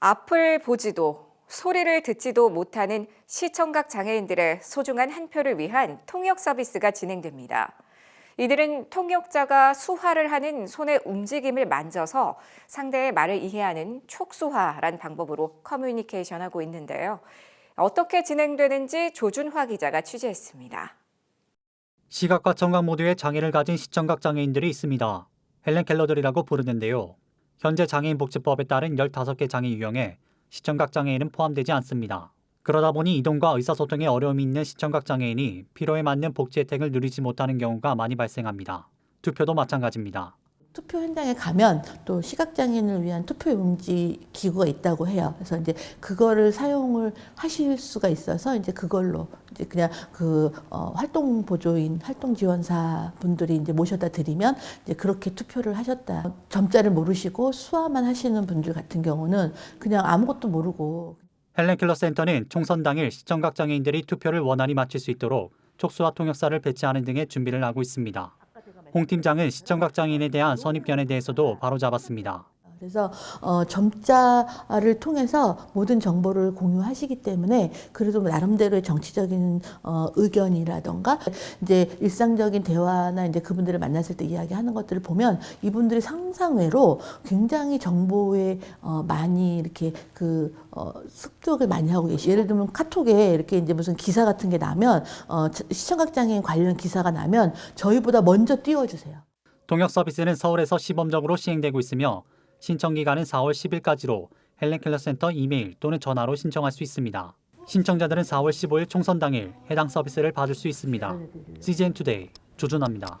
앞을 보지도 소리를 듣지도 못하는 시청각 장애인들의 소중한 한 표를 위한 통역 서비스가 진행됩니다. 이들은 통역자가 수화를 하는 손의 움직임을 만져서 상대의 말을 이해하는 촉수화란 방법으로 커뮤니케이션하고 있는데요. 어떻게 진행되는지 조준화 기자가 취재했습니다. 시각과 청각 모두의 장애를 가진 시청각 장애인들이 있습니다. 헬렌 켈러들이라고 부르는데요. 현재 장애인 복지법에 따른 15개 장애 유형에 시청각 장애인은 포함되지 않습니다. 그러다 보니 이동과 의사소통에 어려움이 있는 시청각 장애인이 필요에 맞는 복지 혜택을 누리지 못하는 경우가 많이 발생합니다. 투표도 마찬가지입니다. 투표 현장에 가면 또 시각장애인을 위한 투표 용지 기구가 있다고 해요. 그래서 이제 그거를 사용을 하실 수가 있어서 이제 그걸로 이제 그냥 그 어, 활동 보조인 활동 지원사 분들이 이제 모셔다 드리면 이제 그렇게 투표를 하셨다. 점자를 모르시고 수화만 하시는 분들 같은 경우는 그냥 아무것도 모르고 헬렌 켈러 센터는 총선 당일 시청각 장애인들이 투표를 원활히 마칠 수 있도록 촉수와 통역사를 배치하는 등의 준비를 하고 있습니다. 홍 팀장은 시청각 장애인에 대한 선입견에 대해서도 바로잡았습니다. 그래서 어, 점자를 통해서 모든 정보를 공유하시기 때문에 그래도 나름대로의 정치적인 어, 의견이라던가 이제 일상적인 대화나 이제 그분들을 만났을 때 이야기하는 것들을 보면 이분들이 상상외로 굉장히 정보에 어, 많이 이렇게 그 어, 습득을 많이 하고 계시. 예를 들면 카톡에 이렇게 이제 무슨 기사 같은 게 나면 어, 시청각 장애인 관련 기사가 나면 저희보다 먼저 띄워주세요. 통역 서비스는 서울에서 시범적으로 시행되고 있으며 신청 기간은 4월 10일까지로 헬렌 켈러 센터 이메일 또는 전화로 신청할 수 있습니다. 신청자들은 4월 15일 총선 당일 해당 서비스를 받을 수 있습니다. CGN 투데이 조준합니다.